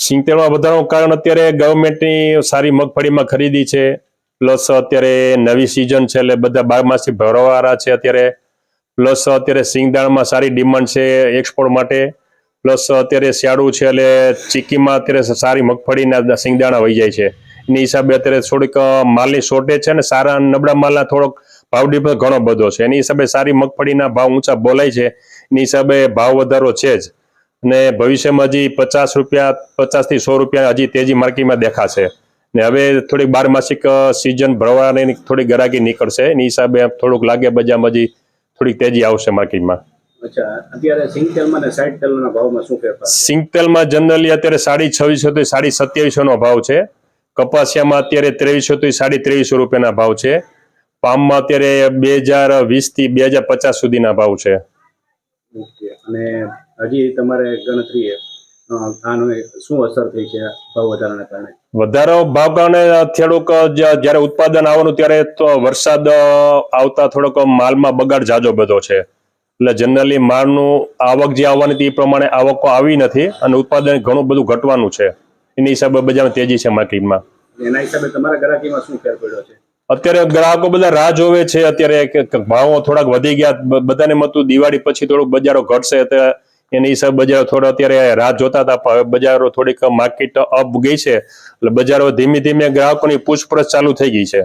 સિંગતેલમાં વધારાનું કારણ અત્યારે ગવર્મેન્ટની સારી મગફળીમાં ખરીદી છે. પ્લસ અત્યારે નવી સિઝન છે એટલે બધા બારમાસી ભરવાવાળા છે અત્યારે. પ્લસ અત્યારે સિંગદાણમાં સારી ડિમાન્ડ છે એક્સપોર્ટ માટે. પ્લસ અત્યારે શિયાળું છે એટલે ચીકીમાં અત્યારે સારી મગફળીના સિંગદાણા વહી જાય છે. એની હિસાબે અત્યારે થોડીક માલની શોર્ટેજ છે ને સારા નબળા માલના થોડોક ભાવ ડિફરન્સ ઘણો બધો છે. એની હિસાબે સારી મગફળીના ભાવ ઊંચા બોલાય છે. એની હિસાબે ભાવ વધારો છે જ. અને ભવિષ્યમાં હજી પચાસ રૂપિયા પચાસથી સો રૂપિયા હજી તેજી માર્કેટમાં દેખાશે. ને હવે થોડીક બારમાસિક સિઝન ભરવાની થોડી ગરાગી નીકળશે. એની હિસાબે થોડુંક લાગે બજારમાં હજી થોડીક તેજી આવશે માર્કેટમાં? સિંગતેલમાં જનરલી અત્યારે સાડી છવ્વીસો થી સાડી સત્યાવીસો નો ભાવ છે. કપાસિયામાં અત્યારે ત્રેવીસો થી સાડી ત્રેવીસો રૂપિયાના ભાવ છે. પામમાં અત્યારે બે હજાર વીસથી બે હજાર પચાસ સુધીના ભાવ છે. અને હજી તમારે ગણતરીએ આનો શું અસર થઈ છે ભાવ વધારાના કારણે? વધારો ભાવ કારણે થોડુંક જયારે ઉત્પાદન આવવાનું ત્યારે તો વરસાદ આવતા થોડોક માલમાં બગાડ જાજો બધો છે. એટલે જનરલી માલનું આવક જે આવવાની હતી એ પ્રમાણે આવકો આવી નથી અને ઉત્પાદન ઘણું બધું ઘટવાનું છે. એની હિસાબે બજારમાં તેજી છે માર્કેટમાં. એના હિસાબે તમારા ગ્રાહકીમાં શું ફેર પડ્યો છે? અત્યારે ગ્રાહકો બધા રાહ જોવે છે અત્યારે ભાવો થોડાક વધી ગયા બધાને મતું દિવાળી પછી થોડુંક બજારો ઘટશે અત્યારે એની હિસાબે બજારો થોડા અત્યારે રાહ જોતા હતા બજારો થોડીક માર્કેટ અપ ગઈ છે. એટલે બજારો ધીમે ધીમે ગ્રાહકોની પૂછપરછ ચાલુ થઈ ગઈ છે.